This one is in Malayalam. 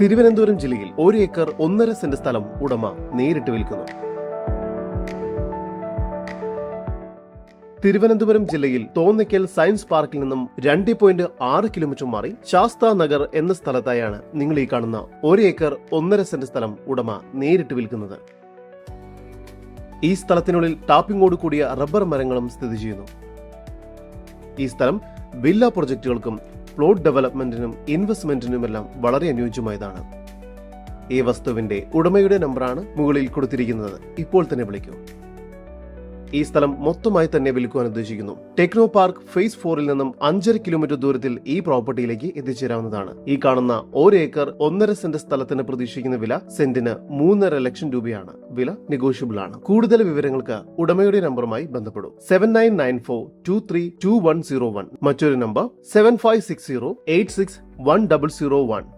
തിരുവനന്തപുരം ജില്ലയിൽ ഒരു ഏക്കർ ഒന്നര സെന്റ് സ്ഥലം ഉടമ നേരിട്ട് വിൽക്കുന്നു. തിരുവനന്തപുരം ജില്ലയിൽ തോന്നയ്ക്കൽ സയൻസ് പാർക്കിൽ നിന്നും രണ്ട് പോയിന്റ് ആറ് കിലോമീറ്റർ മാറി ശാസ്ത നഗർ എന്ന സ്ഥലത്തായാണ് നിങ്ങൾ ഈ കാണുന്ന ഒരു ഏക്കർ ഒന്നര സെന്റ് സ്ഥലം ഉടമ നേരിട്ട് വിൽക്കുന്നത്. ഈ സ്ഥലത്തിനുള്ളിൽ ടാപ്പിങ്ങോട് കൂടിയ റബ്ബർ മരങ്ങളും സ്ഥിതി ചെയ്യുന്നു. ഈ സ്ഥലം വില്ല പ്രൊജക്ടുകൾക്കും പ്ലോട്ട് ഡെവലപ്മെന്റിനും ഇൻവെസ്റ്റ്മെന്റിനുമെല്ലാം വളരെ അനുയോജ്യമായതാണ്. ഈ വസ്തുവിന്റെ ഉടമയുടെ നമ്പറാണ് മുകളിൽ കൊടുത്തിരിക്കുന്നത്. ഇപ്പോൾ തന്നെ വിളിക്കൂ. ഈ സ്ഥലം മൊത്തമായി തന്നെ വിൽക്കുവാൻ ഉദ്ദേശിക്കുന്നു. ടെക്നോ പാർക്ക് ഫേസ് ഫോറിൽ നിന്നും അഞ്ചര കിലോമീറ്റർ ദൂരത്തിൽ ഈ പ്രോപ്പർട്ടിയിലേക്ക് എത്തിച്ചേരാവുന്നതാണ്. ഈ കാണുന്ന ഒരു ഏക്കർ ഒന്നര സെന്റ് സ്ഥലത്തിന് പ്രതീക്ഷിക്കുന്ന വില സെന്റിന് മൂന്നര ലക്ഷം രൂപയാണ്. വില നെഗോഷ്യബിൾ ആണ്. കൂടുതൽ വിവരങ്ങൾക്ക് ഉടമയുടെ നമ്പറുമായി ബന്ധപ്പെടും. Seven nine nine four two three two one zero one മറ്റൊരു number seven five six zero eight six one double zero one